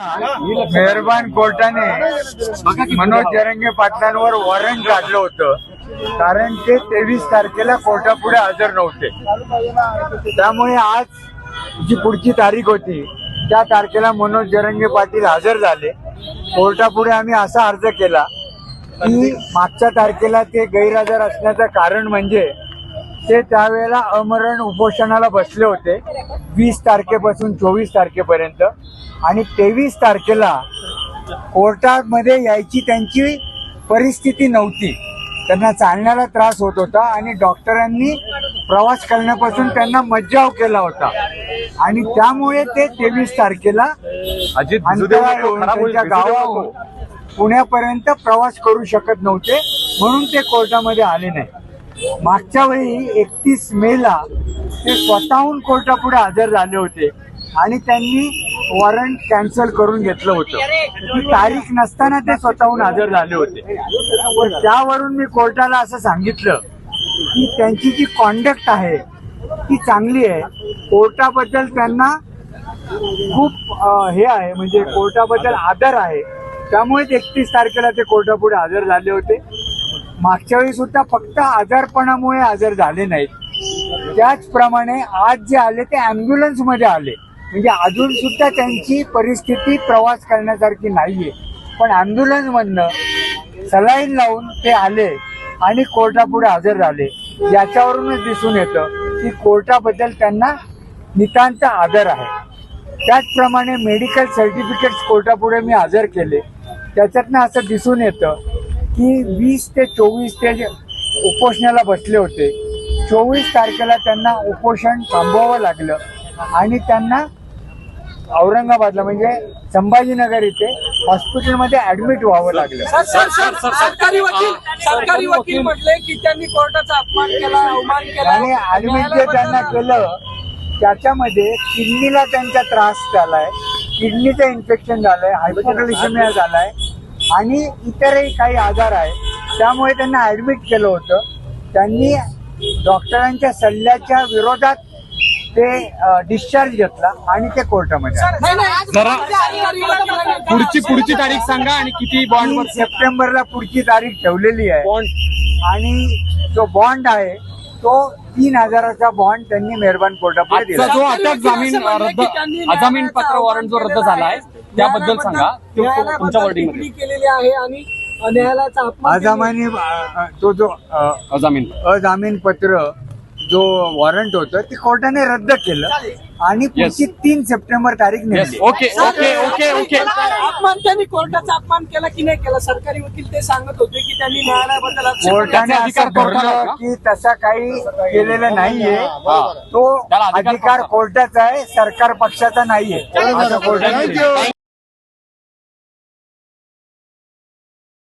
मेहरबान कोर्टाने मनोज जरंगे पाटलांवर वॉरंट काढलं होतं. कारण ते तेवीस तारखेला कोर्टापुढे हजर नव्हते. त्यामुळे आज जी पुढची तारीख होती त्या तारखेला मनोज जरंगे पाटील हजर झाले. कोर्टापुढे आम्ही असा अर्ज केला की मागच्या तारखेला ते गैरहजर असण्याचं कारण म्हणजे ते त्यावेळेला अमरण उपोषणाला बसले होते. वीस तारखेपासून चोवीस तारखेपर्यंत. आणि तेवीस तारखेला कोर्टामध्ये यायची त्यांची परिस्थिती नव्हती. त्यांना चालण्याला त्रास होत होता आणि डॉक्टरांनी प्रवास करण्यापासून त्यांना मज्जाव केला होता. आणि त्यामुळे ते तेवीस तारखेला गावाहून पुण्यापर्यंत प्रवास करू शकत नव्हते. म्हणून ते कोर्टामध्ये आले नाही. मागच्या वेळी एकतीस मेला ते स्वतःहून कोर्टापुढे हजर झाले होते आणि त्यांनी वॉरंट कॅन्सल करून घेतलं होतं. ती तारीख नसताना ते स्वतःहून हजर झाले होते. पण त्यावरून मी कोर्टाला असं सांगितलं की त्यांची जी कॉन्डक्ट आहे ती चांगली आहे. कोर्टाबद्दल त्यांना खूप हे आहे म्हणजे कोर्टाबद्दल आदर आहे. त्यामुळेच एकतीस तारखेला ते कोर्टापुढे हजर झाले होते. मागच्या वेळी सुद्धा फक्त आजारपणामुळे हजर झाले नाहीत. त्याचप्रमाणे आज जे आले ते अँब्युलन्समध्ये आले. म्हणजे अजून सुद्धा त्यांची परिस्थिती प्रवास करण्यासारखी नाहीये. पण अँब्युलन्स मधनं सलाईन लावून ते आले आणि कोर्टापुढे हजर झाले. याच्यावरूनच दिसून येतं की कोर्टाबद्दल त्यांना नितांत आदर आहे. त्याचप्रमाणे मेडिकल सर्टिफिकेट्स कोर्टापुढे मी हजर केले. त्याच्यातनं असं दिसून येतं की वीस ते चोवीस ते जे उपोषणाला बसले होते चोवीस तारखेला त्यांना उपोषण थांबवावं लागलं. आणि त्यांना औरंगाबादला म्हणजे संभाजीनगर इथे हॉस्पिटलमध्ये ऍडमिट व्हावं लागलं. सर सर सर सरकारी वकील सरकारी वकील म्हटले की त्यांनी कोर्टाचा अपमान केला अवमान केला. आणि ऍडमिट जे त्यांना केलं त्याच्यामध्ये किडनीला त्यांचा त्रास झालाय किडनीचं इन्फेक्शन झालंय हायपोटलिशिमिया झालाय आणि इतरही काही आजार आहे त्यामुळे त्यांना ऍडमिट केलं होतं. त्यांनी डॉक्टरांच्या सल्ल्याच्या विरोधात ते डिस्चार्ज घेतला आणि ते कोर्टामध्ये पुढची पुढची तारीख सांगा आणि किती बॉन्ड सप्टेंबरला पुढची तारीख ठेवलेली आहे. आणि जो बॉन्ड आहे तो तीन हजाराचा बॉन्ड त्यांनी मेहरबान कोर्टापुढे दिला जो अटक जामीन रद्द अजामीन पत्र वॉरंट जो रद्द केलेला आहे. त्याबद्दल सांगा तो- तुमच्या टिप्पणी केलेली आहे आणि न्यायालयाचा अपमान केलेला आहे. अजामानी तो जो अ, अजामीन अजामीन पत्र जो वॉरंट होतं ते कोर्टाने रद्द केलं. आणि पुढची तीन सप्टेंबर तारीख नेमली. ओके ओके ओके ओके अपमान त्यांनी कोर्टाचा अपमान केला की नाही केला? सरकारी वकील ते सांगत होते की त्यांनी न्यायालयाबद्दल कोर्टाने असं का? की तसा काही केलेलं नाहीये. हा. तो अधिकार कोर्टाचा. आहे सरकार पक्षाचा नाहीये. कोर्टाने.